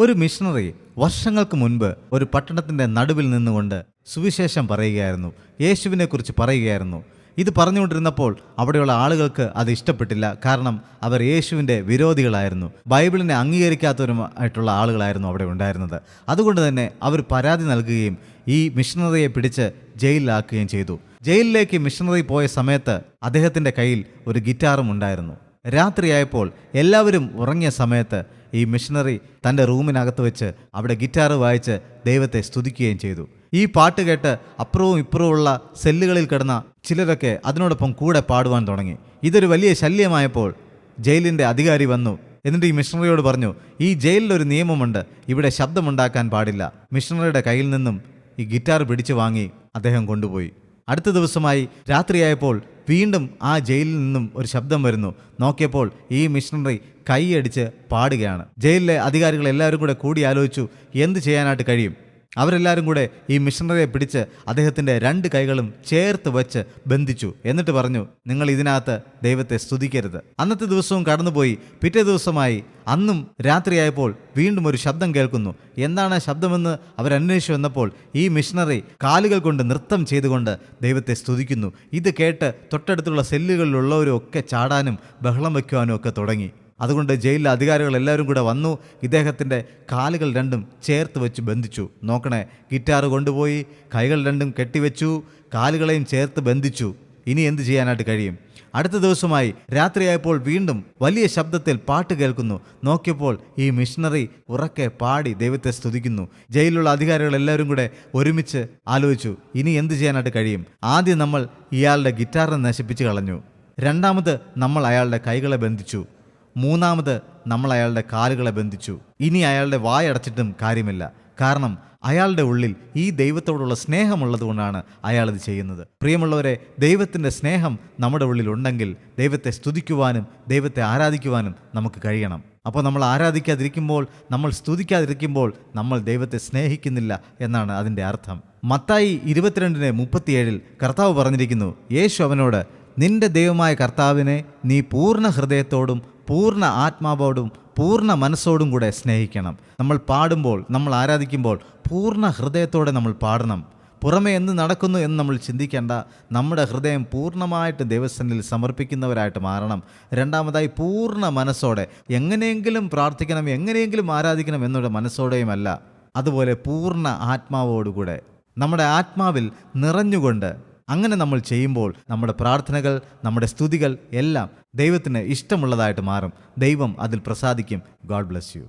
ഒരു മിഷണറി വർഷങ്ങൾക്ക് മുൻപ് ഒരു പട്ടണത്തിന്റെ നടുവിൽ നിന്നുകൊണ്ട് സുവിശേഷം പറയുകയായിരുന്നു. യേശുവിനെക്കുറിച്ച് പറയുകയായിരുന്നു. ഇത് പറഞ്ഞുകൊണ്ടിരുന്നപ്പോൾ അവിടെയുള്ള ആളുകൾക്ക് അത് ഇഷ്ടപ്പെട്ടില്ല. കാരണം അവർ യേശുവിന്റെ വിരോധികളായിരുന്നു. ബൈബിളിനെ അംഗീകരിക്കാത്തവരുമായിട്ടുള്ള ആളുകളായിരുന്നു അവിടെ ഉണ്ടായിരുന്നത്. അതുകൊണ്ട് തന്നെ അവർ പരാതി നൽകുകയും ഈ മിഷണറിയെ പിടിച്ച് ജയിലിലാക്കുകയും ചെയ്തു. ജയിലിലേക്ക് മിഷണറി പോയ സമയത്ത് അദ്ദേഹത്തിന്റെ കയ്യിൽ ഒരു ഗിറ്റാറും ഉണ്ടായിരുന്നു. രാത്രിയായപ്പോൾ എല്ലാവരും ഉറങ്ങിയ സമയത്ത് ഈ മിഷണറി തന്റെ റൂമിനകത്ത് വെച്ച് അവിടെ ഗിറ്റാർ വായിച്ച് ദൈവത്തെ സ്തുതിക്കുകയും ചെയ്തു. ഈ പാട്ട് കേട്ട് അപ്പുറവും ഇപ്പുറവുമുള്ള സെല്ലുകളിൽ കിടന്ന ചിലരൊക്കെ അതിനോടൊപ്പം കൂടെ പാടുവാൻ തുടങ്ങി. ഇതൊരു വലിയ ശല്യമായപ്പോൾ ജയിലിന്റെ അധികാരി വന്നു. എന്നിട്ട് ഈ മിഷണറിയോട് പറഞ്ഞു ഈ ജയിലിലൊരു നിയമമുണ്ട് ഇവിടെ ശബ്ദമുണ്ടാക്കാൻ പാടില്ല. മിഷണറിയുടെ കയ്യിൽ നിന്നും ഈ ഗിറ്റാർ പിടിച്ചു വാങ്ങി അദ്ദേഹം കൊണ്ടുപോയി. അടുത്ത ദിവസമായി രാത്രിയായപ്പോൾ വീണ്ടും ആ ജയിലിൽ നിന്നും ഒരു ശബ്ദം വരുന്നു. നോക്കിയപ്പോൾ ഈ മിഷണറി കൈയടിച്ച് പാടുകയാണ്. ജയിലിലെ അധികാരികൾ എല്ലാവരും കൂടെ കൂടി ആലോചിച്ചു എന്ത് ചെയ്യാനായിട്ട് കഴിയും? അവരെല്ലാവരും കൂടെ ഈ മിഷണറിയെ പിടിച്ച് അദ്ദേഹത്തിന്റെ രണ്ട് കൈകളും ചേർത്ത് വെച്ച് ബന്ധിച്ചു. എന്നിട്ട് പറഞ്ഞു നിങ്ങൾ ഇതിനകത്ത് ദൈവത്തെ സ്തുതിക്കരുത്. അന്നത്തെ ദിവസവും കടന്നുപോയി. പിറ്റേ ദിവസമായി അന്നും രാത്രിയായപ്പോൾ വീണ്ടും ഒരു ശബ്ദം കേൾക്കുന്നു. എന്താണ് ശബ്ദമെന്ന് അവരന്വേഷിച്ചു വന്നപ്പോൾ ഈ മിഷണറി കാലുകൾ കൊണ്ട് നൃത്തം ചെയ്തുകൊണ്ട് ദൈവത്തെ സ്തുതിക്കുന്നു. ഇത് കേട്ട് തൊട്ടടുത്തുള്ള സെല്ലുകളിലുള്ളവരും ഒക്കെ ചാടാനും ബഹളം വയ്ക്കുവാനും ഒക്കെ തുടങ്ങി. അതുകൊണ്ട് ജയിലിലെ അധികാരികൾ എല്ലാവരും കൂടെ വന്നു ഇദ്ദേഹത്തിന്റെ കാലുകൾ രണ്ടും ചേർത്ത് വെച്ച് ബന്ധിച്ചു. നോക്കണേ ഗിറ്റാർ കൊണ്ടുപോയി കൈകൾ രണ്ടും കെട്ടിവെച്ചു കാലുകളെയും ചേർത്ത് ബന്ധിച്ചു. ഇനി എന്ത് ചെയ്യാനായിട്ട് കഴിയും? അടുത്ത ദിവസമായി രാത്രിയായപ്പോൾ വീണ്ടും വലിയ ശബ്ദത്തിൽ പാട്ട് കേൾക്കുന്നു. നോക്കിയപ്പോൾ ഈ മിഷണറി ഉറക്കെ പാടി ദൈവത്തെ സ്തുതിക്കുന്നു. ജയിലിലുള്ള അധികാരികൾ എല്ലാവരും കൂടെ ഒരുമിച്ച് ആലോചിച്ചു ഇനി എന്ത് ചെയ്യാനായിട്ട് കഴിയും? ആദ്യം നമ്മൾ ഇയാളുടെ ഗിറ്റാറിനെ നശിപ്പിച്ച് കളഞ്ഞു. രണ്ടാമത് നമ്മൾ അയാളുടെ കൈകളെ ബന്ധിച്ചു. മൂന്നാമത് നമ്മൾ അയാളുടെ കാലുകളെ ബന്ധിച്ചു. ഇനി അയാളുടെ വായടച്ചിട്ടും കാര്യമില്ല. കാരണം അയാളുടെ ഉള്ളിൽ ഈ ദൈവത്തോടുള്ള സ്നേഹമുള്ളതുകൊണ്ടാണ് അയാൾ ഇത് ചെയ്യുന്നത്. പ്രിയമുള്ളവരെ ദൈവത്തിന്റെ സ്നേഹം നമ്മുടെ ഉള്ളിൽ ഉണ്ടെങ്കിൽ ദൈവത്തെ സ്തുതിക്കുവാനും ദൈവത്തെ ആരാധിക്കുവാനും നമുക്ക് കഴിയണം. അപ്പോൾ നമ്മൾ ആരാധിക്കാതിരിക്കുമ്പോൾ നമ്മൾ സ്തുതിക്കാതിരിക്കുമ്പോൾ നമ്മൾ ദൈവത്തെ സ്നേഹിക്കുന്നില്ല എന്നാണ് അതിന്റെ അർത്ഥം. മത്തായി ഇരുപത്തിരണ്ടിന് മുപ്പത്തിയേഴിൽ കർത്താവ് പറഞ്ഞിരിക്കുന്നു യേശു അവനോട് നിന്റെ ദൈവമായ കർത്താവിനെ നീ പൂർണ ഹൃദയത്തോടും പൂർണ ആത്മാവോടും പൂർണ മനസ്സോടും കൂടെ സ്നേഹിക്കണം. നമ്മൾ പാടുമ്പോൾ നമ്മൾ ആരാധിക്കുമ്പോൾ പൂർണ ഹൃദയത്തോടെ നമ്മൾ പാടണം. പുറമേ എന്ത് നടക്കുന്നു എന്ന് നമ്മൾ ചിന്തിക്കേണ്ട. നമ്മുടെ ഹൃദയം പൂർണമായിട്ട് ദേവസ്വനിൽ സമർപ്പിക്കുന്നവരായിട്ട് മാറണം. രണ്ടാമതായി പൂർണ മനസ്സോടെ എങ്ങനെയെങ്കിലും പ്രാർത്ഥിക്കണം എങ്ങനെയെങ്കിലും ആരാധിക്കണം എന്നുള്ള മനസ്സോടെയുമല്ല. അതുപോലെ പൂർണ ആത്മാവോടുകൂടെ. നമ്മുടെ ആത്മാവിൽ നിറഞ്ഞുകൊണ്ട് അങ്ങനെ നമ്മൾ ചെയ്യുമ്പോൾ നമ്മുടെ പ്രാർത്ഥനകൾ നമ്മുടെ സ്തുതികൾ എല്ലാം ദൈവത്തിന് ഇഷ്ടമുള്ളതായിട്ട് മാറും. ദൈവം അതിൽ പ്രസാദിക്കും. God bless you